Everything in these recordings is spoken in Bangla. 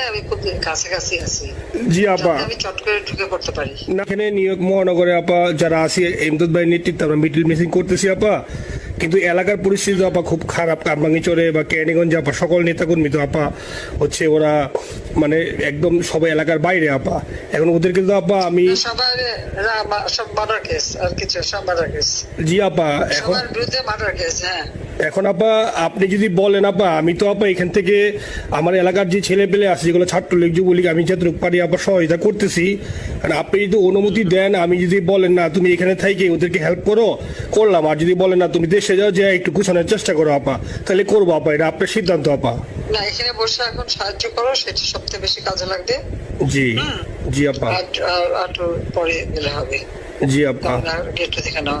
নাই আমি খুব কাছাকাছি আছি। জি আপা। আমি চট করে ঢুকে পড়তে পারি। না, এখানে নিউ মহানগরে আপা যারা আছি এমদাদ ভাই নেতৃত্বে আমরা মিডিল মিসিং করতেছি আপা। কিন্তু এলাকার পরিস্থিতি আপা খুব খারাপ। কারবাঙ্গিচরে বা ক্যানিগঞ্জে আপা সকল নেতাকর্মী তো আপা হচ্ছে ওরা মানে একদম সবাই এলাকার বাইরে আপা। এখন ওদের কিন্তু আপা আমি জি আপা এখন বিরুদ্ধে মার্ডার কেস হ্যাঁ। এখন আপা আপনি যদি বলেন আপা আমি তো আপা এখান থেকে আমার এলাকার যে ছেলে পেলে আছে যেগুলো ছাত্রলীগ যুবলীগ আমি যতটুকু পারি আপা সহায়তা করতেছি আর আপনি যদি অনুমতি দেন আমি যদি বলেন না তুমি এখানে থাইকে ওদেরকে হেল্প করো করলাম। আর যদি বলেন না তুমি দেশে যাও যে একটু গুছানোর চেষ্টা করো আপা তাহলে করব আপা এটা আপনার সিদ্ধান্ত আপা। না এখানে বসে এখন সাহায্য করো সেটা সবচেয়ে বেশি কাজে লাগবে। জি জি আপা। আর পরে হবে। জি আপা। গেটটা দেখে নাও।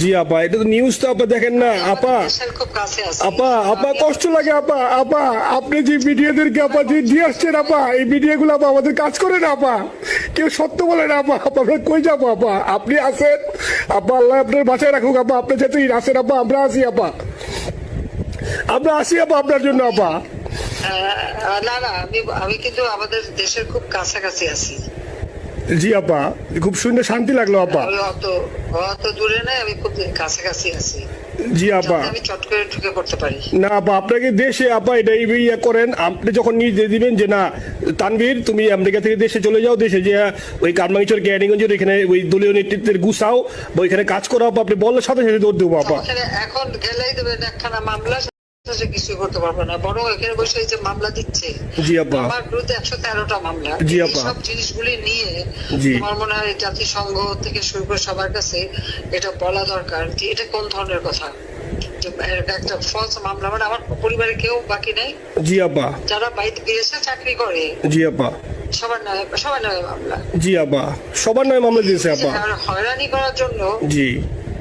জি আপা এটা তো নিউজ তো আপা দেখেন না আপা। আমাদের দেশের খুব কাছে আছে। আপা আপা কষ্ট লাগে আপা আপা আপনি যে আপা যে দিয়ে আসছেন আপা এই ভিডিও গুলো আপা আমাদের কাজ করে না আপা। কেউ সত্য বলে না আপা। আপা আমরা কই যাব আপা? আপনি আসেন আপা আল্লাহ আপনার বাঁচায় রাখুক আপা। আপনি যেহেতু আসেন আপা আমরা আসি আপা। আমরা আসি আপা আপনার জন্য আপা। না না আমি আমি কিন্তু আমাদের দেশের খুব কাছাকাছি আছি। জি আপা। খুব শুনে শান্তি লাগল আপা। আমি অত অত দূরে নাই আমি খুব কাছাকাছি আছি। জি আপা। না আপা আপনাকে দেশে আপা এটা ইয়ে করেন আপনি যখন নিজে দিবেন যে না তানভীর তুমি আমেরিকা থেকে দেশে চলে যাও দেশে যে ওই কারমাঙ্গিচর গ্যারিগঞ্জের এখানে ওই দলীয় নেতৃত্বের গুছাও বা ওইখানে কাজ করো আপা আপনি বললে সাথে সাথে দৌড় দেবো আপা। এখন গেলেই দেবেন একখানা মামলা সে কিছু করতে পারবে না বরং এখানে বসে যে মামলা দিচ্ছে। জি আপা আমার বিরুদ্ধে একশো তেরোটা মামলা। জি আপা। সব জিনিসগুলি নিয়ে আমার মনে হয় জাতিসংঘ থেকে শুরু করে সবার কাছে এটা বলা দরকার যে এটা কোন ধরনের কথা? একটা ফলস মামলা মানে আমার পরিবারে কেউ বাকি নেই? জি আপা যারা বাইরে বিদেশে চাকরি করে। জি আপা সবার নামে সবার নামে মামলা। জি আপা সবার নয় মামলা দিয়েছে আপা হয়রানি করার জন্য জি।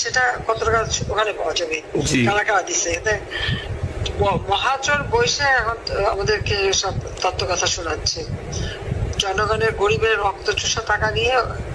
সেটা কত টাকা ওখানে পাওয়া যাবে। কারা কারা দিছে এতে মহাচর মহাজন বৈশে এখন আমাদেরকে সব তত্ত্ব কথা শোনাচ্ছে। জনগণের গরিবের রক্ত চুষা টাকা নিয়ে